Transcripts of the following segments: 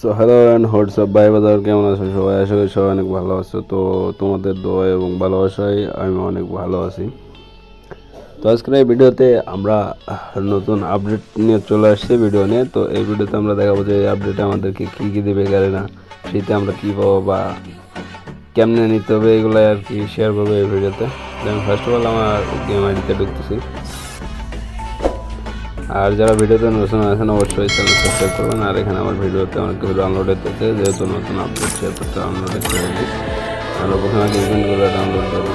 So hello and WhatsApp ভাই বাজার, কেমন আছো? সবাই করি সবাই অনেক ভালো আছো। তো তোমাদের দোয়া এবং ভালোবাসায় আমি অনেক ভালো আছি। তো আজকের এই ভিডিওতে আমরা নতুন আপডেট নিয়ে চলে আসছি ভিডিও নিয়ে। তো এই ভিডিওতে আমরা দেখাবো যে আপডেটে আমাদেরকে কী কী দেবে গাড়ি না, শীতে আমরা কী পাবো বা কেমনে নিতে হবে এগুলো আর কি শেয়ার করব এই ভিডিওতে। আমি ফার্স্ট অফ অল আমার গেম আইডিতে ঢুকতেছি। আর যারা ভিডিওতে নতুন আছেন, অবশ্যই চ্যানেল সাবস্ক্রাইব করবেন। আর এখানে আমার ভিডিওতে অনেক কিছু ডাউনলোড হতেছে যেহেতু নতুন আপডেট সেহেতু ডাউনলোড করতে হবে আর প্রথমে আগে ইভেন্টগুলো ডাউনলোড করব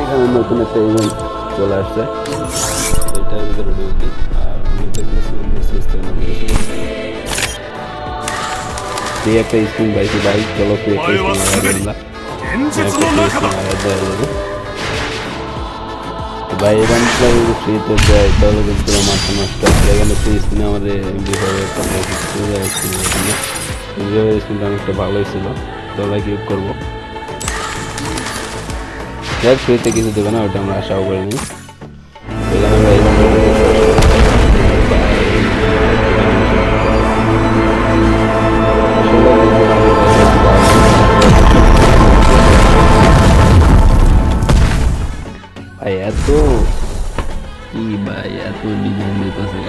এখানে নতুন একটা ইভেন্ট চলে আসছে। এইটার ভিতরে ঢুকি আর একটা স্ক্রিন পাইছি বাইক চলো একটা স্ক্রিন লাগাই ভাই ফ্রিতে তাহলে কিন্তু মাথা নষ্ট এখানে ফ্রি স্ক্রিনে আমাদের এমবি একটা স্ক্রিনটা ভালোই ছিল তো লাইক করব যাক ফ্রিতে কিছু দেবে না ওটা আমরা আশাও করিনি এখানে আমরা ভাই এত কি ভাই এত ডিজাইন দিতেছে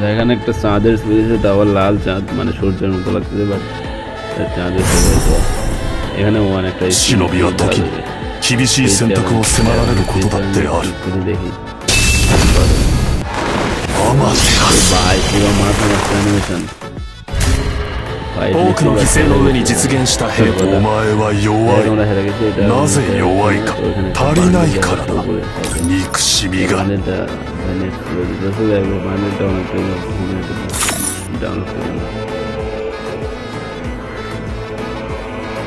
যেখানে একটা চাঁদের স্পেসে তাও আবার লাল চাঁদ মানে সূর্যের মতো লাগতেছে বাট চাঁদের স্পেসে এখানে অনেকটা 忍びは時に厳しい選択を迫られることだってある দেখি アマテラス ভাই পুরো মাথা নষ্ট অ্যানিমেশন ভাই 多くの犠牲の上に実現した兵とお前は弱いআমরা হেরে গেছি এটা なぜ弱いか足りないからだ憎しみが বানেরটা বানেট করে দিতেছে দেখবো বানেরটা অনেকটা ডাউনলোড করে নাও।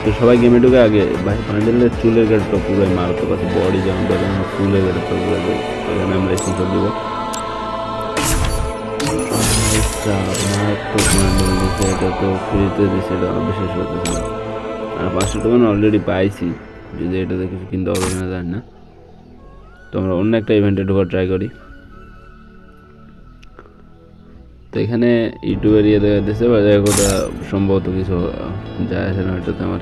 তো সবাই গেমে ঢুকে আগে ভাই বান্ডেলের চুলের গেটটা পুরোই মারাত্মক আছে বডি যেমন দেখেন আমার চুলের গেটটা পুরো দেয় এখানে আমরা স্ক্রিনশট দিব আচ্ছা এটা তো ফ্রিতে এটা আমার বিশেষ হতেছে না আর পাঁচশো টাকা অলরেডি পাইছি যদি এটাতে কিছু কিনতে হবে কিনা জানি না তো আমরা অন্য একটা ইভেন্টে ঢোকার ট্রাই করি তো এখানে ইউটিউবের ইয়ে দেখা দিচ্ছে বা ওটা সম্ভবত কিছু যায় আসে না ওইটাতে আমার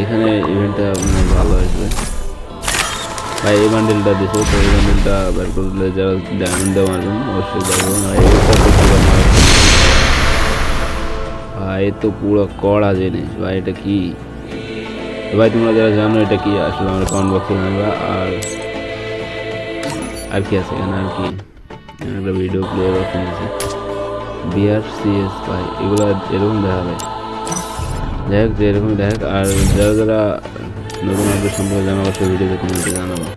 এখানে ইভেন্টটা মানে ভালো হয়েছে ভাই এই বান্ডেলটা দিছে তো এই বান্ডেলটা বের করলে যারা ডায়মন্ড দেওয়া মারবেন অবশ্যই দেখবেন আর এইটা। ভাই তো পুরো কড়া জিনিস। ভাই, এটা কি? ভাই, তোমরা যারা জানো এটা কি, আসলে আমরা কমেন্ট বক্সে জানাবা আর আর কি আছে এখানে? আর কি? একটা ভিডিও প্লেয়ার অপশন আছে। বিআর সিএস ভাই, এগুলো এরকম দেখাবে। যাই হোক যে এরকম দেখ আর যারা যারা নতুন আপডেট সম্পর্কে জানা অবশ্যই ভিডিওতে কমেন্টে জানাব।